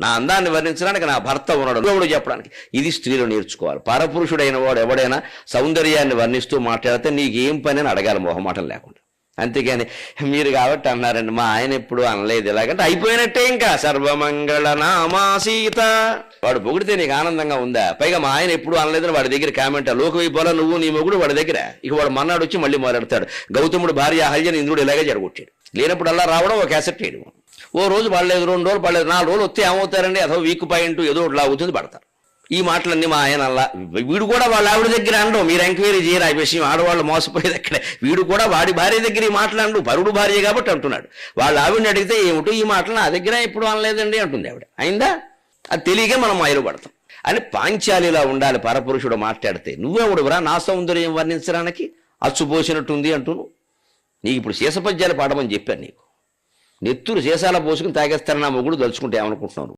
నా అందాన్ని వర్ణించడానికి నా భర్త ఉన్నాడు. ఎవడు చెప్పడానికి ఇది స్త్రీలు నేర్చుకోవాలి. పరపురుషుడైన వాడు ఎవడైనా సౌందర్యాన్ని వర్ణిస్తూ మాట్లాడితే నీకు ఏం పని అని అడగాలి మొహమాటం లేకుండా. అంతేగాని మీరు కాబట్టి అన్నారండి మా ఆయన ఎప్పుడు అనలేదు ఇలాగంటే అయిపోయినట్టే ఇంకా. సర్వమంగళ నామాసీత వాడు పొగిడితే నీకు ఆనందంగా ఉందా? పైగా మా ఆయన ఎప్పుడు అనలేదని వాడి దగ్గర కామెంట్ లోకవైపోలా నువ్వు నీ మొగుడు వాడి దగ్గర. ఇక వాడు మన్నాడు వచ్చి మళ్ళీ మొదలెడతాడు గౌతముడు భార్య అహల్యని ఇంద్రుడు ఇలాగే జరగొట్టాడు లేనప్పుడు అలా రావడం ఒక క్యాసెట్ చేయడం ఓ రోజు పడలేదు రెండు రోజులు పడలేదు నాలుగు రోజులు వస్తే ఏమవుతారండి? అదో వీక్ పాయింట్ ఏదో ఒకటి లాగుతుంది పడతారు. ఈ మాటలన్నీ మా ఆయన అలా వీడు కూడా వాళ్ళ ఆవిడ దగ్గర అనడం మీరు ఎంక్వైరీ చేయరు ఆ విషయం ఆడవాళ్ళు మోసపోయేది అక్కడే వీడు కూడా వాడి భార్య దగ్గర ఈ మాటలు అండు పరుడు భార్య కాబట్టి అంటున్నాడు. వాళ్ళ ఆవిడని అడిగితే ఏమిటో ఈ మాటలు నా దగ్గర ఎప్పుడు అనలేదండి? అంటుంది ఆవిడ. అయిందా? అది తెలియక మనం మైలు పడతాం. అని పాంచాలిలా ఉండాలి పరపురుషుడు మాట్లాడితే నువ్వేవుడువరా నా సౌందర్యం వర్ణించడానికి అచ్చుపోసినట్టుంది అంటును నీకు ఇప్పుడు శేషపద్యాలు పాడమని చెప్పాను నీకు. నెత్తురు సీసాల పోసుకుని తాగేస్తారని నా మొగుడు దలుచుకుంటే ఏమనుకుంటున్నాను?